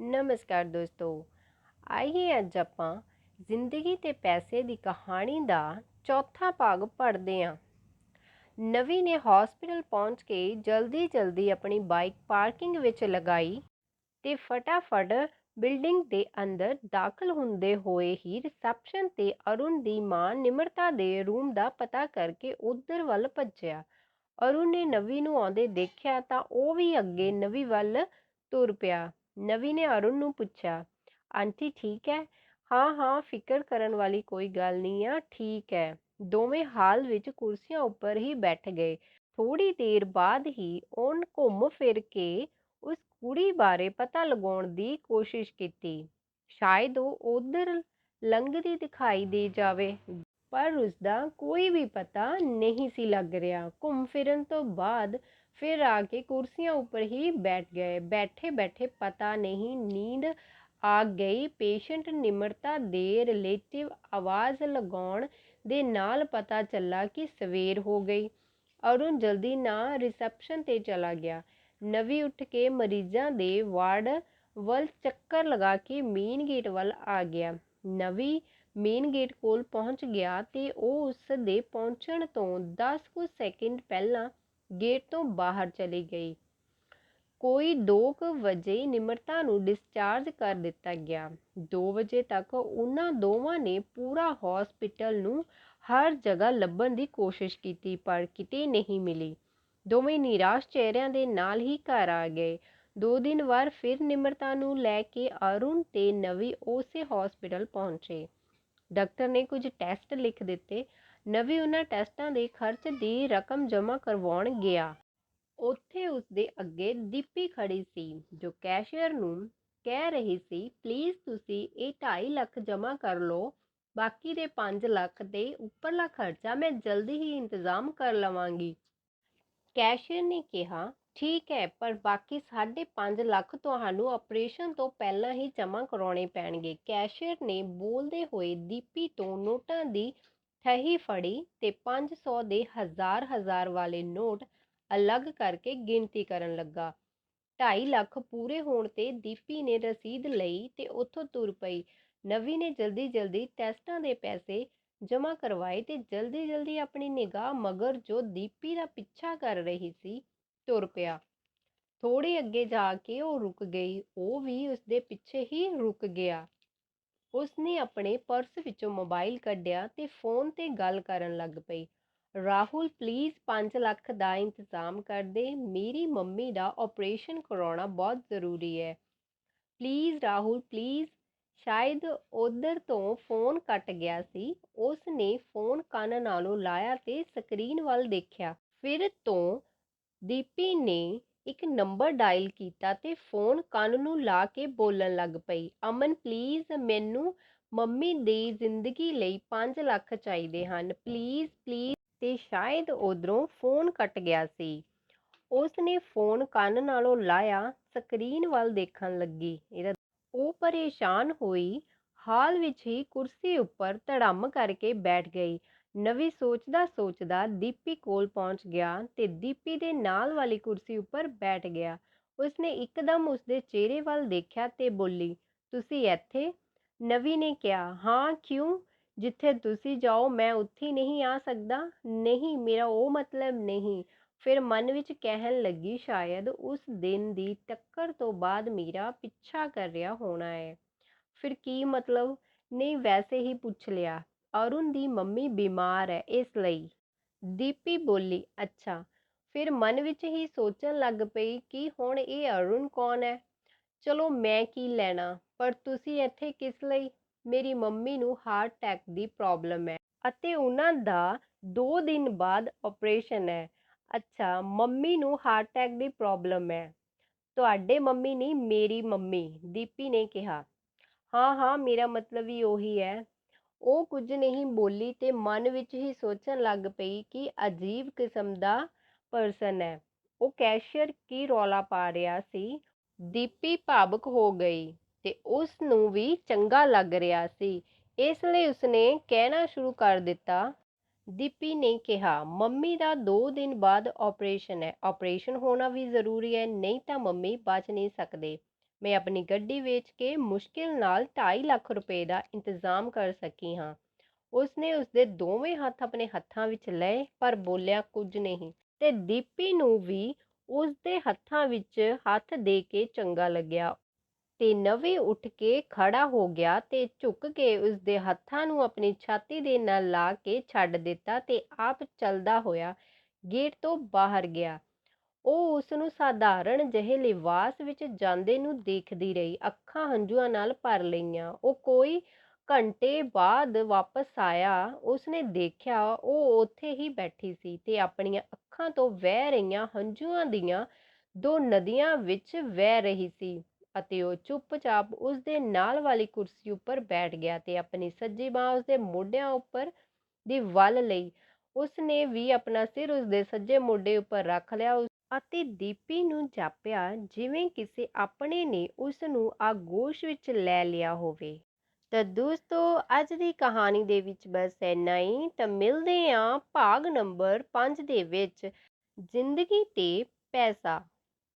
ਨਮਸਕਾਰ ਦੋਸਤੋ। ਆਈਏ ਅੱਜ ਆਪਾਂ ਜ਼ਿੰਦਗੀ ਤੇ ਪੈਸੇ ਦੀ ਕਹਾਣੀ ਦਾ ਚੌਥਾ ਭਾਗ ਪੜ੍ਹਦੇ ਹਾਂ ਨਵੀ ਨੇ ਹਸਪੀਟਲ ਪਹੁੰਚ ਕੇ ਜਲਦੀ ਜਲਦੀ ਆਪਣੀ ਬਾਈਕ ਪਾਰਕਿੰਗ ਵਿੱਚ ਲਗਾਈ ਤੇ ਫਟਾਫਟ ਬਿਲਡਿੰਗ ਦੇ ਅੰਦਰ ਦਾਖਲ ਹੁੰਦੇ ਹੋਏ ਹੀ ਰਿਸੈਪਸ਼ਨ ਤੇ ਅਰੁਣ ਦੀ ਮਾਂ ਨਿਮਰਤਾ ਦੇ ਰੂਮ ਦਾ ਪਤਾ ਕਰਕੇ ਉਧਰ ਵੱਲ ਭੱਜਿਆ। ਅਰੁਣ ਨੇ ਨਵੀ ਨੂੰ ਆਉਂਦੇ ਦੇਖਿਆ ਤਾਂ ਉਹ ਵੀ ਅੱਗੇ ਨਵੀ ਵੱਲ ਤੁਰ ਪਿਆ। ਨਵੀ ਨੇ ਅਰੁਣ ਨੂੰ ਪੁੱਛਿਆ, ਆਂਟੀ ਠੀਕ ਹੈ ਹਾਂ ਹਾਂ, ਫਿਕਰ ਕਰਨ ਵਾਲੀ ਕੋਈ ਗੱਲ ਨਹੀਂ ਆ, ਠੀਕ ਹੈ ਦੋਵੇਂ ਹਾਲ ਵਿੱਚ ਕੁਰਸੀਆਂ ਉੱਪਰ ਹੀ ਬੈਠ ਗਏ। ਥੋੜੀ ਦੇਰ ਬਾਅਦ ਹੀ ਉਹਨ ਘੁੰਮ ਫਿਰ ਕੇ ਉਸ ਕੁੜੀ ਬਾਰੇ ਪਤਾ ਲਗਾਉਣ ਦੀ ਕੋਸ਼ਿਸ਼ ਕੀਤੀ। ਸ਼ਾਇਦ ਉਹ ਉਧਰ ਲੰਘਦੀ ਦਿਖਾਈ ਦੇ ਜਾਵੇ, ਪਰ ਉਸਦਾ ਕੋਈ ਵੀ ਪਤਾ ਨਹੀਂ ਸੀ ਲੱਗ ਰਿਹਾ। ਘੁੰਮ ਫਿਰਨ ਤੋਂ ਬਾਅਦ ਫਿਰ ਆ ਕੇ ਕੁਰਸੀਆਂ ਉੱਪਰ ਹੀ ਬੈਠ ਗਏ। ਬੈਠੇ ਬੈਠੇ ਪਤਾ ਨਹੀਂ ਨੀਂਦ ਆ ਗਈ। ਪੇਸ਼ੈਂਟ ਨਿਮਰਤਾ ਦੇ ਰਿਲੇਟਿਵ ਆਵਾਜ਼ ਲਗਾਉਣ ਦੇ ਨਾਲ ਪਤਾ ਚੱਲਾ ਕਿ ਸਵੇਰ ਹੋ ਗਈ। ਅਰੁਣ ਜਲਦੀ ਨਾ ਰਿਸੈਪਸ਼ਨ ਤੇ ਚਲਾ ਗਿਆ। ਨਵੀ ਉੱਠ ਕੇ ਮਰੀਜ਼ਾਂ ਦੇ ਵਾਰਡ ਵੱਲ ਚੱਕਰ ਲਗਾ ਕੇ ਮੇਨ ਗੇਟ ਵੱਲ ਆ ਗਿਆ। ਨਵੀ ਮੇਨ ਗੇਟ ਕੋਲ ਪਹੁੰਚ ਗਿਆ ਤੇ ਉਹ ਉਸ ਦੇ ਪਹੁੰਚਣ ਤੋਂ 10 ਕੁ ਸੈਕਿੰਡ ਪਹਿਲਾਂ ਗੇਟ ਤੋਂ ਬਾਹਰ ਚਲੀ ਗਈ। ਕੋਈ 2 ਕੁ ਵਜੇ ਨਿਮਰਤਾ ਨੂੰ ਡਿਸਚਾਰਜ ਕਰ ਦਿੱਤਾ ਗਿਆ। 2 ਵਜੇ ਤੱਕ ਉਹਨਾਂ ਦੋਵਾਂ ਨੇ ਪੂਰਾ ਹਸਪੀਟਲ ਨੂੰ ਹਰ ਜਗ੍ਹਾ ਲੱਭਣ ਦੀ ਕੋਸ਼ਿਸ਼ ਕੀਤੀ, ਪਰ ਕਿਤੇ ਨਹੀਂ ਮਿਲੀ। ਦੋਵੇਂ ਨਿਰਾਸ਼ ਚਿਹਰਿਆਂ ਦੇ ਨਾਲ ਹੀ ਘਰ ਆ ਗਏ। ਦੋ ਦਿਨ ਬਾਅਦ ਫਿਰ ਨਿਮਰਤਾ ਨੂੰ ਲੈ ਕੇ ਅਰੁਣ ਤੇ ਨਵੀ ਉਸੇ ਹਸਪੀਟਲ ਪਹੁੰਚੇ। ਡਾਕਟਰ ਨੇ ਕੁਝ ਟੈਸਟ ਲਿਖ ਦਿੱਤੇ। ਨਵੀ ਉਨ੍ਹਾਂ ਟੈਸਟਾਂ ਦੇ ਖਰਚ ਦੀ ਰਕਮ ਜਮ੍ਹਾਂ ਕਰਵਾਉਣ ਗਿਆ। ਉੱਥੇ ਉਸਦੇ ਅੱਗੇ ਦੀਪੀ ਖੜੀ ਸੀ, ਜੋ ਕੈਸ਼ੀਅਰ ਨੂੰ ਕਹਿ ਰਹੀ ਸੀ ਪਲੀਜ਼ ਤੁਸੀਂ ਇਹ 2.5 ਲੱਖ ਜਮ੍ਹਾਂ ਕਰ ਲਓ, ਬਾਕੀ ਦੇ 5 ਲੱਖ ਦੇ ਉੱਪਰਲਾ ਖਰਚਾ ਮੈਂ ਜਲਦੀ ਹੀ ਇੰਤਜ਼ਾਮ ਕਰ ਲਵਾਂਗੀ। ਕੈਸ਼ੀਅਰ ਨੇ ਕਿਹਾ, ਠੀਕ ਹੈ, ਪਰ ਬਾਕੀ 5.5 ਲੱਖ ਤੁਹਾਨੂੰ ਆਪਰੇਸ਼ਨ ਤੋਂ ਪਹਿਲਾਂ ਹੀ ਜਮ੍ਹਾਂ ਕਰਾਉਣੇ ਪੈਣਗੇ। ਕੈਸ਼ੀਅਰ ਨੇ ਬੋਲਦੇ ਹੋਏ ਦੀਪੀ ਤੋਂ ਨੋਟਾਂ ਦੀ ਠਹੀ ਫੜੀ ਤੇ 500 ਦੇ ਹਜ਼ਾਰ ਹਜ਼ਾਰ ਵਾਲੇ ਨੋਟ ਅਲੱਗ ਕਰਕੇ ਗਿਣਤੀ ਕਰਨ ਲੱਗਾ। 2.5 ਲੱਖ ਪੂਰੇ ਹੋਣ ਤੇ ਦੀਪੀ ਨੇ ਰਸੀਦ ਲਈ ਤੇ ਉੱਥੋਂ ਤੁਰ ਪਈ। ਨਵੀ ਨੇ ਜਲਦੀ ਜਲਦੀ ਟੈਸਟਾਂ ਦੇ ਪੈਸੇ ਜਮ੍ਹਾਂ ਕਰਵਾਏ ਤੇ ਜਲਦੀ ਜਲਦੀ ਆਪਣੀ ਨਿਗਾਹ ਮਗਰ ਜੋ ਦੀਪੀ ਦਾ ਪਿੱਛਾ ਕਰ ਰਹੀ ਸੀ ਤੁਰ ਪਿਆ। ਥੋੜੇ ਅੱਗੇ ਜਾ ਕੇ ਉਹ ਰੁਕ ਗਈ। ਉਹ ਵੀ ਉਸਦੇ ਪਿੱਛੇ ਹੀ ਰੁਕ ਗਿਆ। ਉਸਨੇ ਆਪਣੇ ਪਰਸ ਵਿੱਚੋਂ ਮੋਬਾਈਲ ਕੱਢਿਆ ਤੇ ਫੋਨ ਤੇ ਗੱਲ ਕਰਨ ਲੱਗ ਪਈ। ਰਾਹੁਲ ਪਲੀਜ਼ 5 ਲੱਖ ਦਾ ਇੰਤਜ਼ਾਮ ਕਰ ਦੇ। ਮੇਰੀ ਮੰਮੀ ਦਾ ਆਪਰੇਸ਼ਨ ਕਰਾਉਣਾ ਬਹੁਤ ਜ਼ਰੂਰੀ ਹੈ। ਪਲੀਜ਼ ਰਾਹੁਲ ਪਲੀਜ਼ ਸ਼ਾਇਦ ਉਧਰ ਤੋਂ ਫੋਨ ਕੱਟ ਗਿਆ ਸੀ। ਉਸ ਨੇ ਫੋਨ ਕੰਨ ਨਾਲੋਂ ਲਾਇਆ ਤੇ ਸਕਰੀਨ ਵੱਲ ਦੇਖਿਆ। ਫਿਰ ਤੋਂ ਦੀਪੀ ਨੇ ਇੱਕ ਨੰਬਰ ਡਾਇਲ ਕੀਤਾ ਤੇ ਫੋਨ ਕੰਨ ਨੂੰ ਲਾ ਕੇ ਬੋਲਣ ਲੱਗ ਪਈ, ਅਮਨ ਪਲੀਜ਼ ਮੈਨੂੰ ਮੰਮੀ ਦੀ ਜ਼ਿੰਦਗੀ ਲਈ 5 ਲੱਖ ਚਾਹੀਦੇ ਹਨ ਪਲੀਜ਼ ਪਲੀਜ਼ ਤੇ ਸ਼ਾਇਦ ਉਧਰੋਂ ਫੋਨ ਕੱਟ ਗਿਆ ਸੀ। ਉਸ ਨੇ ਫੋਨ ਕੰਨ ਨਾਲੋਂ ਲਾਇਆ, ਸਕਰੀਨ ਵੱਲ ਦੇਖਣ ਲੱਗੀ। ਇਹਦਾ ਉਹ ਪਰੇਸ਼ਾਨ ਹੋਈ, ਹਾਲ ਵਿੱਚ ਹੀ ਕੁਰਸੀ ਉੱਪਰ ਧੜਮ ਕਰਕੇ ਬੈਠ ਗਈ। ਨਵੀਂ ਸੋਚਦਾ ਸੋਚਦਾ ਦੀਪੀ ਕੋਲ ਪਹੁੰਚ ਗਿਆ ਤੇ ਦੀਪੀ ਦੇ ਨਾਲ ਵਾਲੀ ਕੁਰਸੀ ਉੱਪਰ ਬੈਠ ਗਿਆ। ਉਸਨੇ ਇੱਕਦਮ ਉਸਦੇ ਚਿਹਰੇ ਵੱਲ ਦੇਖਿਆ ਤੇ ਬੋਲੀ, ਤੁਸੀਂ ਇੱਥੇ? ਨਵੀ ਨੇ ਕਿਹਾ, ਹਾਂ, ਕਿਉਂ? ਜਿੱਥੇ ਤੁਸੀਂ ਜਾਓ, ਮੈਂ ਉੱਥੇ ਨਹੀਂ ਆ ਸਕਦਾ। ਨਹੀਂ, ਮੇਰਾ ਉਹ ਮਤਲਬ ਨਹੀਂ। ਫਿਰ ਮਨ ਵਿੱਚ ਕਹਿਣ ਲੱਗੀ, ਸ਼ਾਇਦ ਉਸ ਦਿਨ ਦੀ ਟੱਕਰ ਤੋਂ ਬਾਅਦ ਮੇਰਾ ਪਿੱਛਾ ਕਰ ਰਿਹਾ ਹੋਣਾ ਹੈ ਫਿਰ ਕੀ ਮਤਲਬ? ਨਹੀਂ, ਵੈਸੇ ਹੀ ਪੁੱਛ ਲਿਆ। ਅਰੁਣ ਦੀ ਮੰਮੀ ਬਿਮਾਰ ਹੈ ਇਸ ਲਈ। ਦੀਪੀ ਬੋਲੀ, ਅੱਛਾ, ਫਿਰ ਮਨ ਵਿੱਚ ਹੀ ਸੋਚਣ ਲੱਗ ਪਈ ਕਿ ਹੁਣ ਇਹ ਅਰੁਣ ਕੌਣ ਹੈ ਚਲੋ ਮੈਂ ਕੀ ਲੈਣਾ, ਪਰ ਤੁਸੀਂ ਇੱਥੇ ਕਿਸ ਲਈ? ਮੇਰੀ ਮੰਮੀ ਨੂੰ ਹਾਰਟ ਅਟੈਕ ਦੀ ਪ੍ਰੋਬਲਮ ਹੈ ਅਤੇ ਉਹਨਾਂ ਦਾ 2 ਦਿਨ ਬਾਅਦ ਆਪਰੇਸ਼ਨ ਹੈ ਅੱਛਾ, ਮੰਮੀ ਨੂੰ ਹਾਰਟ ਅਟੈਕ ਦੀ ਪ੍ਰੋਬਲਮ ਹੈ ਤੁਹਾਡੇ ਮੰਮੀ ਨਹੀਂ, ਮੇਰੀ ਮੰਮੀ, ਦੀਪੀ ਨੇ ਕਿਹਾ। ਹਾਂ ਹਾਂ, ਮੇਰਾ ਮਤਲਬ ਹੀ ਉਹੀ ਹੈ ਉਹ ਕੁਝ ਨਹੀਂ ਬੋਲੀ ਤੇ ਮਨ ਵਿੱਚ ਹੀ ਸੋਚਣ ਲੱਗ ਪਈ ਕਿ ਅਜੀਬ ਕਿਸਮ ਦਾ ਪਰਸਨ ਹੈ। ਉਹ ਕੈਸ਼ੀਅਰ ਕੀ ਰੌਲਾ ਪਾ ਰਿਹਾ ਸੀ? ਦੀਪੀ ਭਾਵਕ ਹੋ ਗਈ ਤੇ ਉਸ ਨੂੰ ਵੀ ਚੰਗਾ ਲੱਗ ਰਿਹਾ ਸੀ। ਇਸ ਲਈ ਉਸਨੇ ਕਹਿਣਾ ਸ਼ੁਰੂ ਕਰ ਦਿੱਤਾ। ਦੀਪੀ ਨੇ ਕਿਹਾ, ਮੰਮੀ ਦਾ 2 ਦਿਨ ਬਾਅਦ ਆਪਰੇਸ਼ਨ ਹੈ। ਆਪਰੇਸ਼ਨ ਹੋਣਾ ਵੀ ਜ਼ਰੂਰੀ ਹੈ, ਨਹੀਂ ਤਾਂ ਮੰਮੀ ਬਚ ਨਹੀਂ ਸਕਦੇ। ਮੈਂ ਆਪਣੀ ਗੱਡੀ ਵੇਚ ਕੇ ਮੁਸ਼ਕਿਲ ਨਾਲ 2.5 ਲੱਖ ਰੁਪਏ ਦਾ ਇੰਤਜ਼ਾਮ ਕਰ ਸਕੀ ਹਾਂ। ਉਸਨੇ ਉਸਦੇ ਦੋਵੇਂ ਹੱਥ ਆਪਣੇ ਹੱਥਾਂ ਵਿੱਚ ਲਏ, ਪਰ ਬੋਲਿਆ ਕੁਝ ਨਹੀਂ ਤੇ ਦੀਪੀ ਨੂੰ ਵੀ ਉਸਦੇ ਹੱਥਾਂ ਵਿੱਚ ਹੱਥ ਦੇ ਕੇ ਚੰਗਾ ਲੱਗਿਆ। ਤੇ ਨਵੇਂ ਉੱਠ ਕੇ ਖੜਾ ਹੋ ਗਿਆ ਤੇ ਝੁੱਕ ਕੇ ਉਸਦੇ ਹੱਥਾਂ ਨੂੰ ਆਪਣੀ ਛਾਤੀ ਦੇ ਨਾਲ ਲਾ ਕੇ ਛੱਡ ਦਿੱਤਾ ਤੇ ਆਪ ਚੱਲਦਾ ਹੋਇਆ ਗੇਟ ਤੋਂ ਬਾਹਰ ਗਿਆ। ਉਹ ਉਸ ਨੂੰ ਸਾਧਾਰਣ ਜਿਹੇ ਲਿਬਾਸ ਵਿੱਚ ਜਾਂਦੇ ਨੂੰ ਦੇਖਦੀ ਰਹੀ, ਅੱਖਾਂ ਹੰਝੂਆਂ ਨਾਲ ਭਰ ਲਈਆਂ। ਉਹ ਕੋਈ ਘੰਟੇ ਬਾਅਦ ਵਾਪਸ ਆਇਆ, ਉਸਨੇ ਦੇਖਿਆ ਉਹ ਉੱਥੇ ਹੀ ਬੈਠੀ ਸੀ ਤੇ ਆਪਣੀਆਂ ਅੱਖਾਂ ਤੋਂ ਵਹਿ ਰਹੀਆਂ ਹੰਝੂਆਂ ਦੀਆਂ ਦੋ ਨਦੀਆਂ ਵਿੱਚ ਵਹਿ ਰਹੀ ਸੀ ਅਤੇ ਉਹ ਚੁੱਪਚਾਪ ਉਸਦੇ ਨਾਲ ਵਾਲੀ ਕੁਰਸੀ ਉੱਪਰ ਬੈਠ ਗਿਆ ਤੇ ਆਪਣੀ ਸੱਜੀ ਬਾਹ ਉਸਦੇ ਮੋਢਿਆਂ ਉੱਪਰ ਦੀ ਵੱਲ ਲਈ। ਉਸਨੇ ਵੀ ਆਪਣਾ ਸਿਰ ਉਸਦੇ ਸੱਜੇ ਮੋਢੇ ਉੱਪਰ ਰੱਖ ਲਿਆ ਅਤੇ ਦੀਪੀ ਨੂੰ ਜਾਪਿਆ, ਜਿਵੇਂ ਕਿਸੇ ਆਪਣੇ ਨੇ ਉਸ ਨੂੰ ਆਗੋਸ਼ ਵਿੱਚ ਲੈ ਲਿਆ ਹੋਵੇ। ਤਾਂ ਦੋਸਤੋ, ਅੱਜ ਦੀ ਕਹਾਣੀ ਦੇ ਵਿੱਚ ਬਸ ਇੰਨਾ ਹੀ। ਤਾਂ ਮਿਲਦੇ ਆਂ ਭਾਗ ਨੰਬਰ 5 ਦੇ ਵਿੱਚ। ਜ਼ਿੰਦਗੀ ਤੇ ਪੈਸਾ।